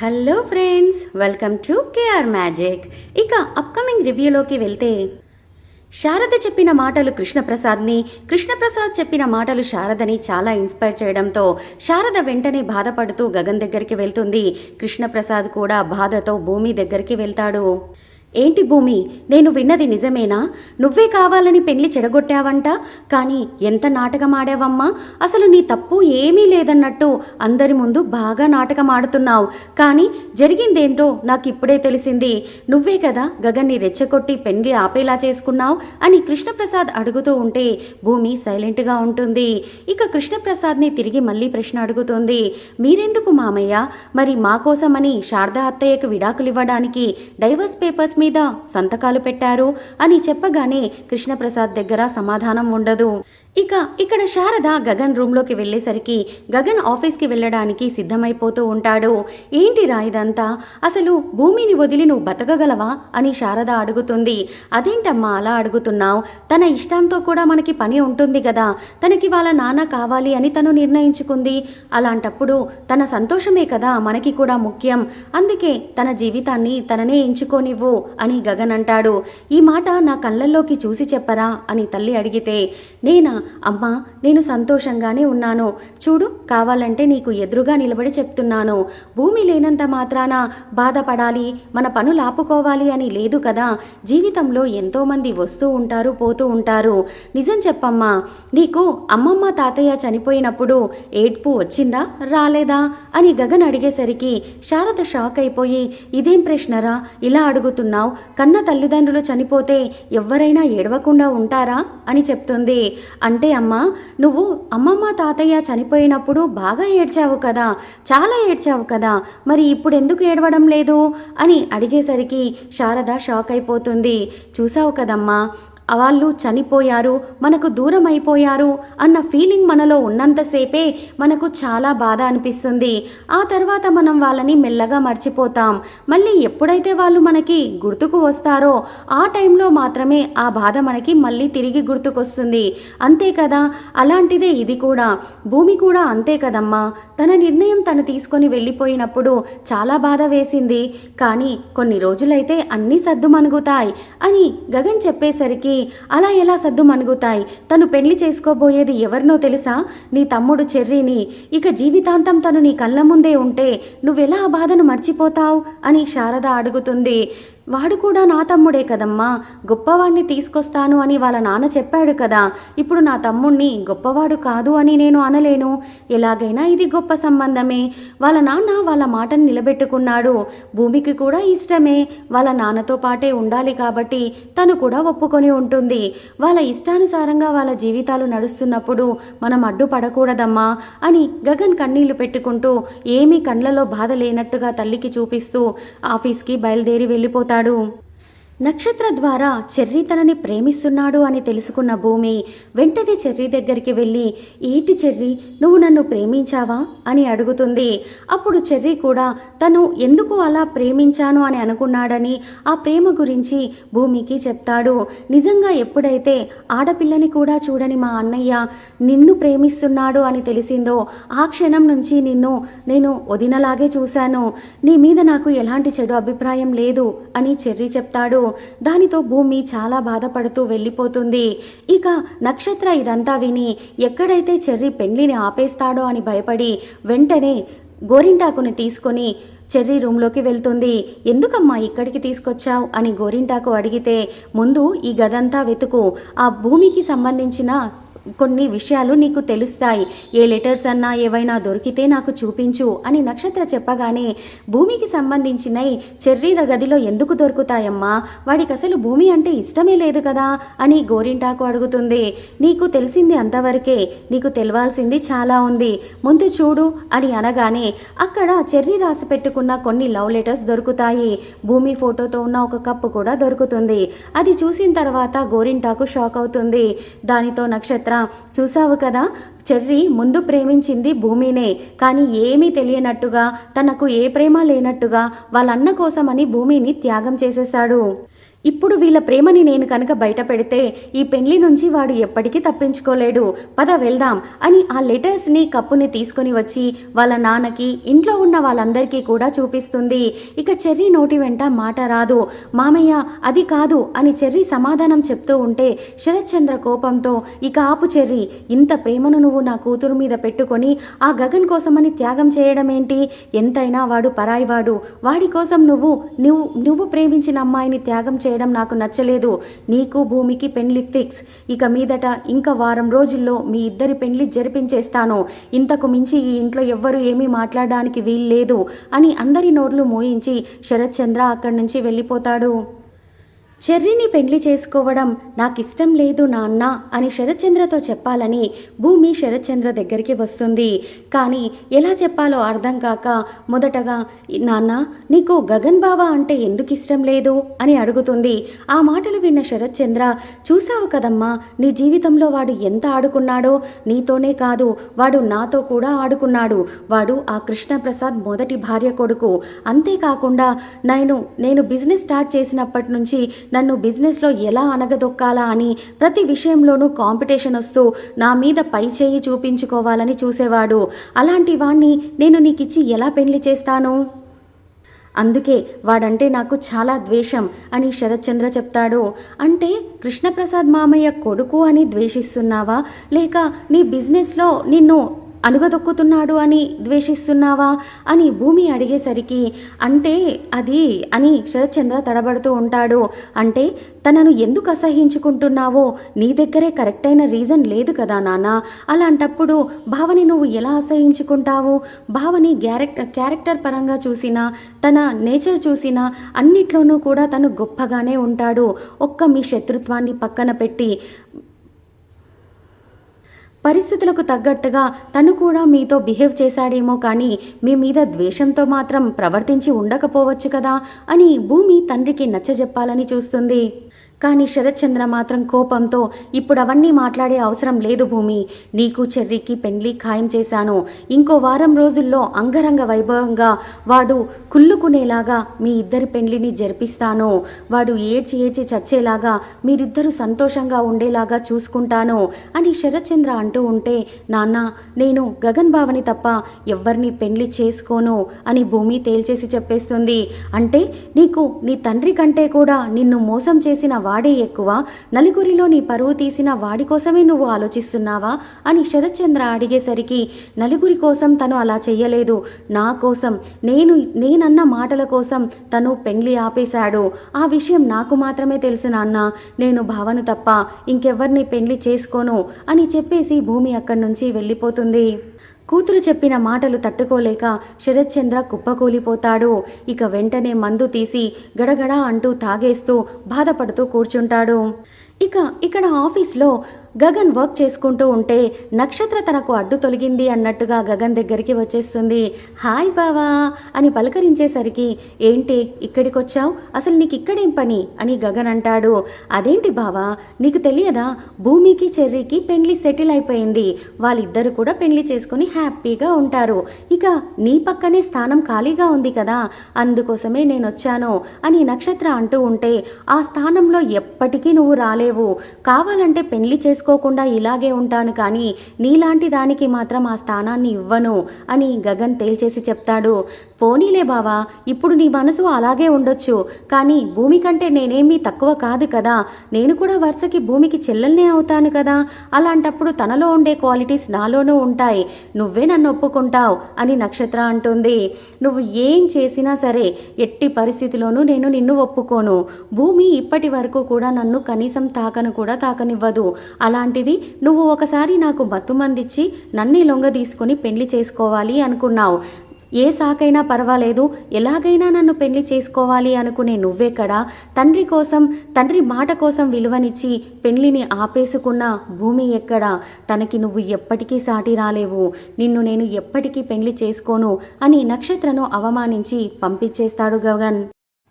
Hello friends welcome to KR magic ఇక upcoming రివ్యూలోకి వెళ్తే శారద చెప్పిన మాటలు కృష్ణప్రసాద్ని కృష్ణప్రసాద్ చెప్పిన మాటలు శారదని చాలా ఇన్స్పైర్ చేయడంతో శారద వెంటనే బాధపడుతూ గగన్ దగ్గరికి వెళ్తుంది. కృష్ణప్రసాద్ కూడా బాధతో భూమి దగ్గరికి వెళ్తాడు. ఏంటి భూమి? నేను విన్నది నిజమేనా? నువ్వే కావాలని పెళ్ళి చెడగొట్టావంట? కానీ ఎంత నాటకం ఆడావమ్మా? అసలు నీ తప్పు ఏమీ లేదన్నట్టు అందరి ముందు బాగా నాటకం ఆడుతున్నావు. కానీ జరిగిందేంటో నాకు ఇప్పుడే తెలిసింది. నువ్వే కదా గగన్ని రెచ్చగొట్టి పెళ్ళి ఆపేలా చేసుకున్నావు అని కృష్ణప్రసాద్ అడుగుతూ ఉంటే భూమి సైలెంట్గా ఉంటుంది. ఇక కృష్ణప్రసాద్ని తిరిగి మళ్ళీ ప్రశ్న అడుగుతుంది. మీరెందుకు మామయ్య? మరి మా కోసమని శారదా అత్తయ్యకు విడాకులు ఇవ్వడానికి డైవర్స్ పేపర్స్ మీద సంతకాలు పెట్టారు అని చెప్పగానే కృష్ణప్రసాద్ దగ్గర సమాధానం ఉండదు. ఇక ఇక్కడ శారద గగన్ రూమ్లోకి వెళ్ళేసరికి గగన్ ఆఫీస్కి వెళ్ళడానికి సిద్ధమైపోతూ ఉంటాడు. ఏంటిరా ఇదంతా? అసలు భూమిని వదిలి నువ్వు బతకగలవా? అని శారద అడుగుతుంది. అదేంటమ్మా అలా అడుగుతున్నావు? తన ఇష్టంతో కూడా మనకి పని ఉంటుంది కదా తనకి వాళ్ళ నాన్న కావాలి అని తను నిర్ణయించుకుంది. అలాంటప్పుడు తన సంతోషమే కదా మనకి కూడా ముఖ్యం. అందుకే తన జీవితాన్ని తననే ఎంచుకోనివ్వు అని గగన్ అంటాడు. ఈ మాట నా కళ్ళల్లోకి చూసి చెప్పరా? అని తల్లి అడిగితే నేనా? అమ్మా నేను సంతోషంగానే ఉన్నాను. చూడు కావాలంటే నీకు ఎదురుగా నిలబడి చెప్తున్నాను. భూమి లేనంత మాత్రాన బాధపడాలి మన పనులు ఆపుకోవాలి అని లేదు కదా. జీవితంలో ఎంతోమంది వస్తూ ఉంటారు పోతూ ఉంటారు. నిజం చెప్పమ్మా నీకు అమ్మమ్మ తాతయ్య చనిపోయినప్పుడు ఏడ్పు వచ్చిందా రాలేదా అని గగన్ అడిగేసరికి శారద షాక్ అయిపోయి ఇదేం ప్రశ్నరా? ఇలా అడుగుతున్నావు. కన్న తల్లిదండ్రులు చనిపోతే ఎవరైనా ఏడవకుండా ఉంటారా? అని చెప్తుంది. అంటే అమ్మా నువ్వు అమ్మమ్మ తాతయ్య చనిపోయినప్పుడు బాగా ఏడ్చావు కదా చాలా ఏడ్చావు కదా మరి ఇప్పుడు ఎందుకు ఏడవడం లేదు? అని అడిగేసరికి శారద షాక్ అయిపోతుంది. చూసావు కదమ్మా వాళ్ళు చనిపోయారు మనకు దూరం అయిపోయారు అన్న ఫీలింగ్ మనలో ఉన్నంతసేపే మనకు చాలా బాధ అనిపిస్తుంది. ఆ తర్వాత మనం వాళ్ళని మెల్లగా మర్చిపోతాం. మళ్ళీ ఎప్పుడైతే వాళ్ళు మనకి గుర్తుకు వస్తారో ఆ టైంలో మాత్రమే ఆ బాధ మనకి మళ్ళీ తిరిగి గుర్తుకొస్తుంది. అంతే కదా? అలాంటిదే ఇది కూడా. భూమి కూడా అంతే కదమ్మా. తన నిర్ణయం తను తీసుకొని వెళ్ళిపోయినప్పుడు చాలా బాధ వేసింది. కానీ కొన్ని రోజులైతే అన్నీ సర్దుమనుగుతాయి అని గగన్ చెప్పేసరికి అలా ఎలా సద్దు మణుగుతాయి? తను పెళ్ళి చేసుకోబోయేది ఎవరినో తెలుసా? నీ తమ్ముడు చెర్రీని. ఇక జీవితాంతం తను నీ కళ్ళ ముందే ఉంటే నువ్వెలా ఆ బాధను మర్చిపోతావు? అని శారద అడుగుతుంది. వాడు కూడా నా తమ్ముడే కదమ్మా. గొప్పవాణ్ణి తీసుకొస్తాను అని వాళ్ళ నాన్న చెప్పాడు కదా. ఇప్పుడు నా తమ్ముణ్ణి గొప్పవాడు కాదు అని నేను అనలేను. ఎలాగైనా ఇది గొప్ప సంబంధమే. వాళ్ళ నాన్న వాళ్ళ మాటను నిలబెట్టుకున్నాడు. భూమికి కూడా ఇష్టమే. వాళ్ళ నాన్నతో పాటే ఉండాలి కాబట్టి తను కూడా ఒప్పుకొని ఉంటుంది. వాళ్ళ ఇష్టానుసారంగా వాళ్ళ జీవితాలు నడుస్తున్నప్పుడు మనం అడ్డుపడకూడదమ్మా అని గగన్ కన్నీళ్ళు పెట్టుకుంటూ ఏమీ కండ్లలో బాధ లేనట్టుగా తల్లికి చూపిస్తూ ఆఫీస్కి బయలుదేరి వెళ్ళిపోతాడు. i నక్షత్ర ద్వారా చెర్రీ తనని ప్రేమిస్తున్నాడు అని తెలుసుకున్న భూమి వెంటనే చెర్రీ దగ్గరికి వెళ్ళి ఏంటి చెర్రీ నువ్వు నన్ను ప్రేమించావా? అని అడుగుతుంది. అప్పుడు చెర్రీ కూడా తను ఎందుకు అలా ప్రేమించాను? అని అనుకున్నాడని ఆ ప్రేమ గురించి భూమికి చెప్తాడు. నిజంగా ఎప్పుడైతే ఆడపిల్లని కూడా చూడని మా అన్నయ్య నిన్ను ప్రేమిస్తున్నాడు అని తెలిసిందో ఆ క్షణం నుంచి నిన్ను నేను వదినలాగే చూశాను. నీ మీద నాకు ఎలాంటి చెడు అభిప్రాయం లేదు అని చెర్రీ చెప్తాడు. దానితో భూమి చాలా బాధపడుతూ వెళ్ళిపోతుంది. ఇక నక్షత్ర ఇదంతా విని ఎక్కడైతే చెర్రీ పెండ్లిని ఆపేస్తాడో అని భయపడి వెంటనే గోరింటాకుని తీసుకొని చెర్రీ రూమ్లోకి వెళ్తుంది. ఎందుకమ్మా ఇక్కడికి తీసుకొచ్చావు? అని గోరింటాకు అడిగితే ముందు ఈ గదంతా వెతుకు. ఆ భూమికి సంబంధించిన కొన్ని విషయాలు నీకు తెలుస్తాయి. ఏ లెటర్స్ అన్నా ఏవైనా దొరికితే నాకు చూపించు అని నక్షత్ర చెప్పగానే భూమికి సంబంధించినవి చెర్రీల గదిలో ఎందుకు దొరుకుతాయమ్మా? వాడికి అసలు భూమి అంటే ఇష్టమే లేదు కదా? అని గోరింటాకు అడుగుతుంది. నీకు తెలిసింది అంతవరకే. నీకు తెలవాల్సింది చాలా ఉంది. ముందు చూడు అని అనగానే అక్కడ చెర్రీ రాసి పెట్టుకున్న కొన్ని లవ్ లెటర్స్ దొరుకుతాయి. భూమి ఫోటోతో ఉన్న ఒక కప్పు కూడా దొరుకుతుంది. అది చూసిన తర్వాత గోరింటాకు షాక్ అవుతుంది. దానితో నక్షత్ర చూసావు కదా? చెర్రి ముందు ప్రేమించింది భూమినే. కానీ ఏమీ తెలియనట్టుగా తనకు ఏ ప్రేమ లేనట్టుగా వాళ్ళన్న కోసమని భూమిని త్యాగం చేసేశాడు. ఇప్పుడు వీళ్ళ ప్రేమని నేను కనుక బయట పెడితే ఈ పెళ్ళి నుంచి వాడు ఎప్పటికీ తప్పించుకోలేడు. పద వెళ్దాం అని ఆ లెటర్స్ని కప్పుని తీసుకొని వచ్చి వాళ్ళ నాన్నకి ఇంట్లో ఉన్న వాళ్ళందరికీ కూడా చూపిస్తుంది. ఇక చెర్రీ నోటి వెంట మాట రాదు. మామయ్య అది కాదు అని చెర్రీ సమాధానం చెప్తూ ఉంటే శరత్చంద్ర కోపంతో ఇక ఆపు చెర్రీ ఇంత ప్రేమను నువ్వు నా కూతురు మీద పెట్టుకొని ఆ గగన్ కోసమని త్యాగం చేయడం ఏంటి ఎంతైనా వాడు పరాయివాడు. వాడి కోసం నువ్వు నువ్వు నువ్వు ప్రేమించిన అమ్మాయిని త్యాగం చేయ చేయడం నాకు నచ్చలేదు. నీకు భూమికి పెండ్లి ఫిక్స్. ఇక మీదట ఇంకా వారం రోజుల్లో మీ ఇద్దరి పెండ్లి జరిపించేస్తాను. ఇంతకు మించి ఈ ఇంట్లో ఎవ్వరూ ఏమీ మాట్లాడడానికి వీల్లేదు అని అందరి నోర్లు మోయించి శరత్చంద్ర అక్కడి నుంచి వెళ్ళిపోతాడు. చెర్రీని పెళ్ళి చేసుకోవడం నాకిష్టం లేదు నాన్న అని శరత్చంద్రతో చెప్పాలని భూమి శరత్చంద్ర దగ్గరికి వస్తుంది. కానీ ఎలా చెప్పాలో అర్థం కాక మొదటగా నాన్న నీకు గగన్ బావ అంటే ఎందుకు ఇష్టం లేదు? అని అడుగుతుంది. ఆ మాటలు విన్న శరత్చంద్ర చూసావు కదమ్మా నీ జీవితంలో వాడు ఎంత ఆడుకున్నాడో? నీతోనే కాదు వాడు నాతో కూడా ఆడుకున్నాడు. వాడు ఆ కృష్ణప్రసాద్ మొదటి భార్య కొడుకు. అంతేకాకుండా నేను నేను బిజినెస్ స్టార్ట్ చేసినప్పటి నుంచి నన్ను బిజినెస్లో ఎలా అనగదొక్కాలా అని ప్రతి విషయంలోనూ కాంపిటీషన్ వస్తూ నా మీద పై చేయి చూపించుకోవాలని చూసేవాడు. అలాంటి వాణ్ణి నేను నీకిచ్చి ఎలా పెళ్ళి చేస్తాను? అందుకే వాడంటే నాకు చాలా ద్వేషం అని శరత్చంద్ర చెప్తాడు. అంటే కృష్ణప్రసాద్ మామయ్య కొడుకు అని ద్వేషిస్తున్నావా? లేక నీ బిజినెస్లో నిన్ను అణుగదొక్కుతున్నాడు అని ద్వేషిస్తున్నావా అని భూమి అడిగేసరికి అంటే అది అని శరత్చంద్ర తడబడుతూ ఉంటాడు. అంటే తనను ఎందుకు అసహించుకుంటున్నావో నీ దగ్గరే కరెక్ట్ అయిన రీజన్ లేదు కదా నాన్న. అలాంటప్పుడు భావని నువ్వు ఎలా అసహించుకుంటావు భావని క్యారెక్టర్ క్యారెక్టర్ పరంగా చూసినా తన నేచర్ చూసినా అన్నిట్లోనూ కూడా తను గొప్పగానే ఉంటాడు. ఒక్క మీ శత్రుత్వాన్ని పక్కన పెట్టి పరిస్థితులకు తగ్గట్టుగా తను కూడా మీతో బిహేవ్ చేశాడేమో కానీ మీ మీద ద్వేషంతో మాత్రం ప్రవర్తించి ఉండకపోవచ్చు కదా అని భూమి తండ్రికి నచ్చజెప్పాలని చూస్తుంది. కానీ శరత్చంద్ర మాత్రం కోపంతో ఇప్పుడు అవన్నీ మాట్లాడే అవసరం లేదు భూమి. నీకు చెర్రీకి పెండ్లి ఖాయం చేశాను. ఇంకో వారం రోజుల్లో అంగరంగ వైభవంగా వాడు కుళ్ళుకునేలాగా మీ ఇద్దరి పెండ్లిని జరిపిస్తాను. వాడు ఏడ్చి ఏడ్చి చచ్చేలాగా మీరిద్దరూ సంతోషంగా ఉండేలాగా చూసుకుంటాను అని శరత్చంద్ర అంటూ ఉంటే నాన్న నేను గగన్ బావని తప్ప ఎవ్వరిని పెండ్లి చేసుకోను అని భూమి తేల్చేసి చెప్పేస్తుంది. అంటే నీకు నీ తండ్రి కంటే కూడా నిన్ను మోసం చేసిన వాడే ఎక్కువ? నలుగురిలో నీ పరువు తీసిన వాడి కోసమే నువ్వు ఆలోచిస్తున్నావా? అని శరత్చంద్ర అడిగేసరికి నలుగురి కోసం తను అలా చెయ్యలేదు. నా కోసం నేను నేనన్న మాటల కోసం తను పెండ్లి ఆపేశాడు. ఆ విషయం నాకు మాత్రమే తెలుసు నాన్న. నేను భావను తప్ప ఇంకెవ్వరిని పెండ్లి చేసుకోను అని చెప్పేసి భూమి అక్కడి నుంచి వెళ్ళిపోతుంది. కూతురు చెప్పిన మాటలు తట్టుకోలేక శరత్చంద్ర కుప్పకూలిపోతాడు. ఇక వెంటనే మందు తీసి గడగడ అంటూ తాగేస్తూ బాధపడుతూ కూర్చుంటాడు. ఇక ఇక్కడ ఆఫీస్లో గగన్ వర్క్ చేసుకుంటూ ఉంటే నక్షత్ర తనకు అడ్డు తొలగింది అన్నట్టుగా గగన్ దగ్గరికి వచ్చేస్తుంది. హాయ్ బావా అని పలకరించేసరికి ఏంటి ఇక్కడికి వచ్చావు అసలు నీకు ఇక్కడేం పని? అని గగన్ అంటాడు. అదేంటి బావా? నీకు తెలియదా? భూమికి చెర్రీకి పెండ్లి సెటిల్ అయిపోయింది. వాళ్ళిద్దరు కూడా పెండ్లి చేసుకుని హ్యాపీగా ఉంటారు. ఇక నీ పక్కనే స్థానం ఖాళీగా ఉంది కదా అందుకోసమే నేను వచ్చాను అని నక్షత్ర అంటూ ఉంటే ఆ స్థానంలో ఎప్పటికీ నువ్వు రాలేవు. కావాలంటే పెండ్లి చేసుకు చేసుకోకుండా ఇలాగే ఉంటాను కానీ నీలాంటి దానికి మాత్రం ఆ స్థానాన్ని ఇవ్వను అని గగన్ తేల్చేసి చెప్తాడు. పోనీలే బావా ఇప్పుడు నీ మనసు అలాగే ఉండొచ్చు. కానీ భూమి కంటే నేనేమీ తక్కువ కాదు కదా. నేను కూడా వరుసకి భూమికి చెల్లెల్నే అవుతాను కదా. అలాంటప్పుడు తనలో ఉండే క్వాలిటీస్ నాలోనూ ఉంటాయి. నువ్వే నన్ను ఒప్పుకుంటావు అని నక్షత్ర అంటుంది. నువ్వు ఏం చేసినా సరే ఎట్టి పరిస్థితిలోనూ నేను నిన్ను ఒప్పుకోను. భూమి ఇప్పటి వరకు కూడా నన్ను కనీసం తాకను కూడా తాకనివ్వదు. అలాంటిది నువ్వు ఒకసారి నాకు మత్తుమందిచ్చి నన్నే లొంగ తీసుకొని పెళ్ళి చేసుకోవాలి అనుకున్నావు. ఏ సాకైనా పర్వాలేదు ఎలాగైనా నన్ను పెళ్ళి చేసుకోవాలి అనుకునే నువ్వెక్కడా? తండ్రి కోసం తండ్రి మాట కోసం విలువనిచ్చి పెళ్ళిని ఆపేసుకున్న భూమి ఎక్కడా? తనకి నువ్వు ఎప్పటికీ సాటి రాలేవు. నిన్ను నేను ఎప్పటికీ పెళ్ళి చేసుకోను అని నక్షత్రను అవమానించి పంపించేస్తాడు గగన్.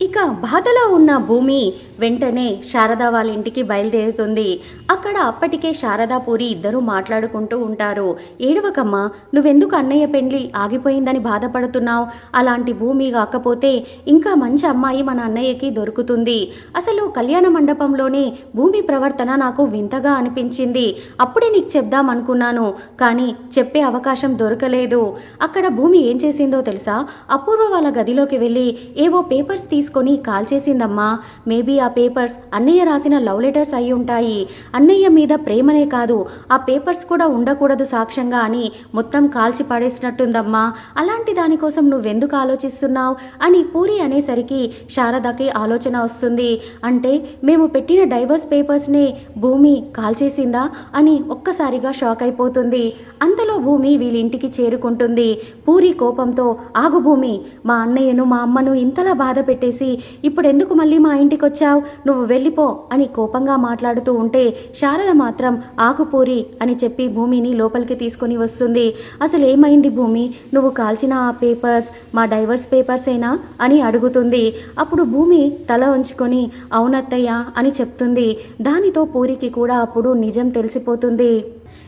ఇక బాధలో ఉన్న భూమి వెంటనే శారద వాళ్ళ ఇంటికి బయలుదేరుతుంది. అక్కడ అప్పటికే శారదాపూరి ఇద్దరూ మాట్లాడుకుంటూ ఉంటారు. ఏడవకమ్మా నువ్వెందుకు అన్నయ్య పెండ్లి ఆగిపోయిందని బాధపడుతున్నావు? అలాంటి భూమి కాకపోతే ఇంకా మంచి అమ్మాయి మన అన్నయ్యకి దొరుకుతుంది. అసలు కళ్యాణ మండపంలోనే భూమి ప్రవర్తన నాకు వింతగా అనిపించింది. అప్పుడే నీకు చెప్దాం అనుకున్నాను కానీ చెప్పే అవకాశం దొరకలేదు. అక్కడ భూమి ఏం చేసిందో తెలుసా? అపూర్వ వాళ్ళ గదిలోకి వెళ్ళి ఏవో పేపర్స్ తీసుకొని కాల్ చేసిందమ్మా. మేబీ ఆ పేపర్స్ అన్నయ్య రాసిన లవ్ లెటర్స్ అయి ఉంటాయి. అన్నయ్య మీద ప్రేమనే కాదు. ఆ పేపర్స్ కూడా ఉండకూడదు సాక్ష్యంగా అని మొత్తం కాల్చి పడేసినట్టుందమ్మా. అలాంటి దానికోసం నువ్వెందుకు ఆలోచిస్తున్నావు? అని పూరి అనేసరికి శారదకి ఆలోచన వస్తుంది. అంటే మేము పెట్టిన డైవర్స్ పేపర్స్ని భూమి కాల్చేసిందా అని ఒక్కసారిగా షాక్ అయిపోతుంది. అంతలో భూమి వీళ్ళింటికి చేరుకుంటుంది. పూరి కోపంతో ఆగు భూమి మా అన్నయ్యను మా అమ్మను ఇంతలా బాధ పెట్టేసి ఇప్పుడు ఎందుకు మళ్ళీ మా ఇంటికి వచ్చావు నువ్వు వెళ్ళిపో అని కోపంగా మాట్లాడుతూ ఉంటే శారద మాత్రం ఆకుపూరి అని చెప్పి భూమిని లోపలికి తీసుకొని వస్తుంది. అసలు ఏమైంది భూమి? నువ్వు కాల్చిన ఆ పేపర్స్ మా డైవర్స్ పేపర్సేనా? అని అడుగుతుంది. అప్పుడు భూమి తల ఉంచుకొని అవునత్తయ్య అని చెప్తుంది. దానితో పూరికి కూడా అప్పుడు నిజం తెలిసిపోతుంది.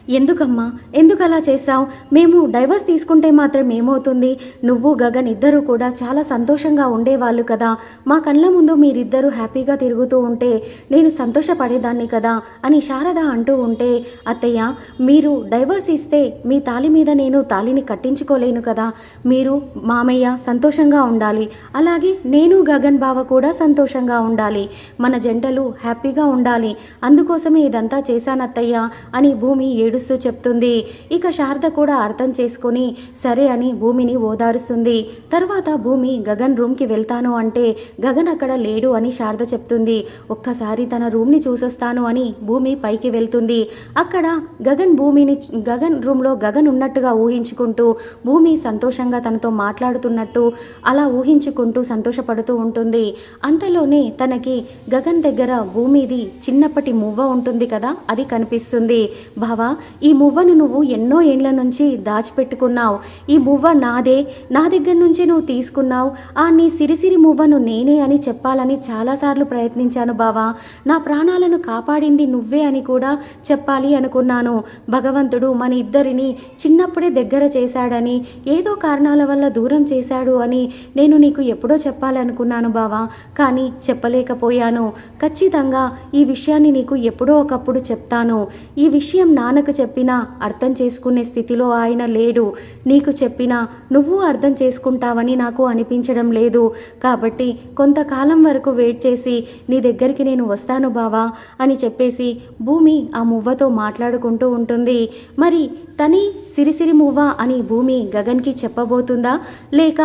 ఎందుకమ్మా? ఎందుకు అలా చేశావు? మేము డైవర్స్ తీసుకుంటే మాత్రం ఏమవుతుంది? నువ్వు గగన్ ఇద్దరూ కూడా చాలా సంతోషంగా ఉండేవాళ్ళు కదా. మా కళ్ళ ముందు మీరిద్దరూ హ్యాపీగా తిరుగుతూ ఉంటే నేను సంతోషపడేదాన్ని కదా అని శారద అంటూ ఉంటే అత్తయ్య మీరు డైవర్స్ ఇస్తే మీ తాలి మీద నేను తాలిని కట్టించుకోలేను కదా. మీరు మామయ్య సంతోషంగా ఉండాలి. అలాగే నేను గగన్ బావ కూడా సంతోషంగా ఉండాలి. మన జంటలు హ్యాపీగా ఉండాలి. అందుకోసమే ఇదంతా చేశానత్తయ్య అని భూమి ఏడుస్తూ చెప్తుంది. ఇక శారద కూడా అర్థం చేసుకొని సరే అని భూమిని ఓదారుస్తుంది. తర్వాత భూమి గగన్ రూమ్కి వెళ్తాను అంటే గగన్ అక్కడ లేడు అని శారద చెప్తుంది. ఒక్కసారి తన రూమ్ని చూసొస్తాను అని భూమి పైకి వెళ్తుంది. అక్కడ గగన్ భూమిని గగన్ రూమ్లో గగన్ ఉన్నట్టుగా ఊహించుకుంటూ భూమి సంతోషంగా తనతో మాట్లాడుతున్నట్టు అలా ఊహించుకుంటూ సంతోషపడుతూ ఉంటుంది. అంతలోనే తనకి గగన్ దగ్గర భూమిది చిన్నప్పటి మువ్వ ఉంటుంది కదా అది కనిపిస్తుంది. బావా ఈ మువ్వను నువ్వు ఎన్నో ఏండ్ల నుంచి దాచిపెట్టుకున్నావు. ఈ మువ్వ నాదే నా దగ్గర నుంచి నువ్వు తీసుకున్నావు. ఆ నీ సిరిసిరి మువ్వను నేనే అని చెప్పాలని చాలాసార్లు ప్రయత్నించాను బావా. నా ప్రాణాలను కాపాడింది నువ్వే అని కూడా చెప్పాలి అనుకున్నాను. భగవంతుడు మన ఇద్దరిని చిన్నప్పుడే దగ్గర చేశాడని ఏదో కారణాల వల్ల దూరం చేశాడు అని నేను నీకు ఎప్పుడో చెప్పాలనుకున్నాను బావా. కానీ చెప్పలేకపోయాను. ఖచ్చితంగా ఈ విషయాన్ని నీకు ఎప్పుడో ఒకప్పుడు చెప్తాను. ఈ విషయం నాన్నకు చెప్పినా అర్థం చేసుకునే స్థితిలో ఆయన లేడు. నీకు చెప్పినా నువ్వు అర్థం చేసుకుంటావని నాకు అనిపించడం లేదు. కాబట్టి కొంతకాలం వరకు వెయిట్ చేసి నీ దగ్గరికి నేను వస్తాను బావా అని చెప్పేసి భూమి ఆ మువ్వతో మాట్లాడుకుంటూ ఉంటుంది. మరి తని సిరిసిరి మువ్వ అని భూమి గగన్కి చెప్పబోతుందా? లేక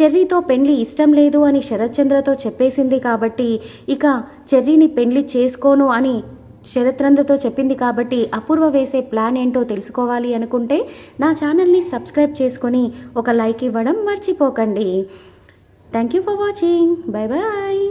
చెర్రీతో పెళ్ళి ఇష్టం లేదు అని శరత్చంద్రతో చెప్పేసింది కాబట్టి ఇక చెర్రీని పెళ్ళి చేసుకోను అని శరత్రంధతో చెప్పింది కాబట్టి అపూర్వ వేసే ప్లాన్ ఏంటో తెలుసుకోవాలి అనుకుంటే నా ఛానల్ని సబ్స్క్రైబ్ చేసుకొని ఒక లైక్ ఇవ్వడం మర్చిపోకండి. Thank you for watching bye bye